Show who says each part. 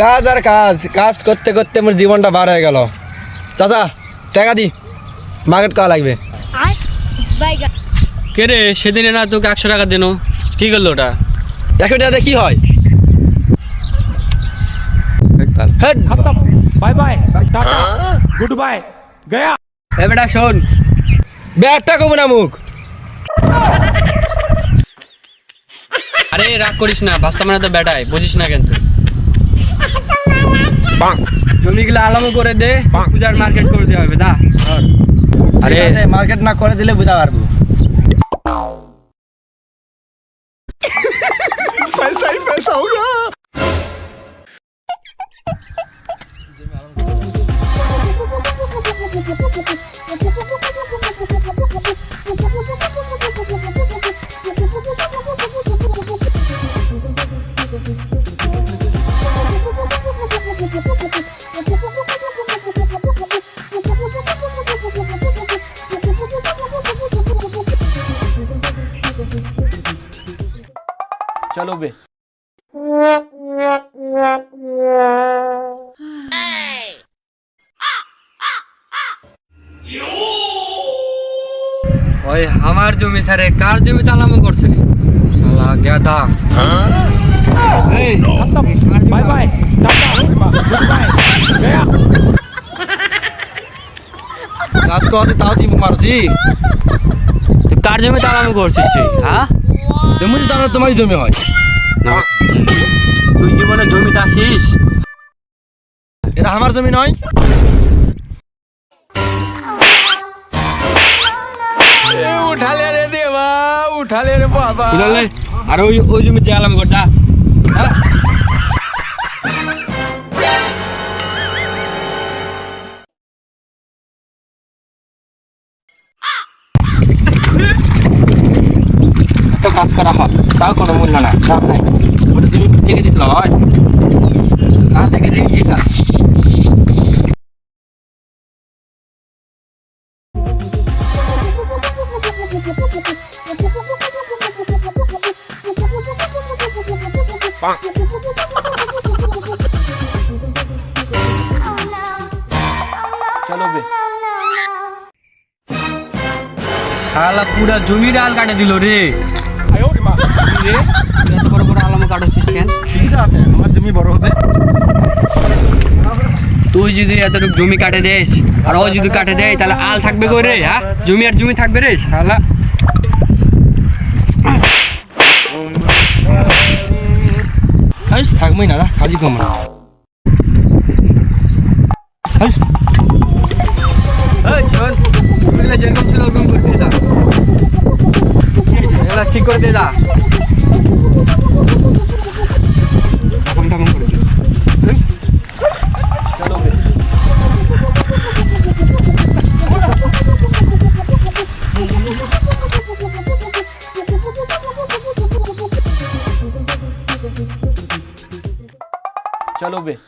Speaker 1: কাজ আর কাজ কাজ করতে করতে মোর জীবনটা বার হয়ে গেল। চাচা টাকা দি। মার্কেট করা লাগবে।
Speaker 2: কে রে সেদিনে না তোকে একশো টাকা দিনো। কি করল ওটা?
Speaker 1: একশো টাকাতে কি হয়। হেড
Speaker 3: bye bye tata goodbye গয়া
Speaker 2: এ বেটা শোন।
Speaker 1: ব্যাগটা কমু না মুখ।
Speaker 2: আরে রাগ করিস না। বাস্তা মানে তো বেটাই বুঝিস না কিন্তু। জমিগুলো আলামো করে দে পূজার মার্কেট করে দেওয়া হবে দা।
Speaker 1: আরে। মার্কেট না করে দিলে বুঝা পারব।
Speaker 2: চলো বে ওই আমার জমি সারে কার জমি তালামো করছে শালা গেদা
Speaker 3: বাই বাই
Speaker 1: গাছ কাছে তাও তুই মারছি
Speaker 2: কার জমি তালামো করছিস হ্যাঁ
Speaker 1: তুমি তো জানো তোমারই জমি হয়
Speaker 2: তুই জীবনে জমি চাষিস
Speaker 1: এটা আমার জমি নয়।
Speaker 3: উঠালে
Speaker 2: উঠালে আর ওই ওই জমি গোটা যা যা।
Speaker 1: তো কাজ করা হয় তাও কোনো মূল্য না লাভ নাই। ওটা জমি থেকে দিছিল হয় না থেকে দিচ্ছি না
Speaker 2: চলো বে। শালা পুরা জমি ডাল কাটে দিল রে।
Speaker 1: আমার জমি বড় হবে।
Speaker 2: তুই যদি এতটুকু জমি কাটে দেস আর ও যদি কাটে দেয় তাহলে আল থাকবে কই হ্যাঁ? জমি আর জমি থাকবে রে শালা।
Speaker 1: থাকবই না কাজই কম না
Speaker 2: ছিল ওরকম করতে রাস্তা ঠিক করে দিয়ে যা। চলো বে।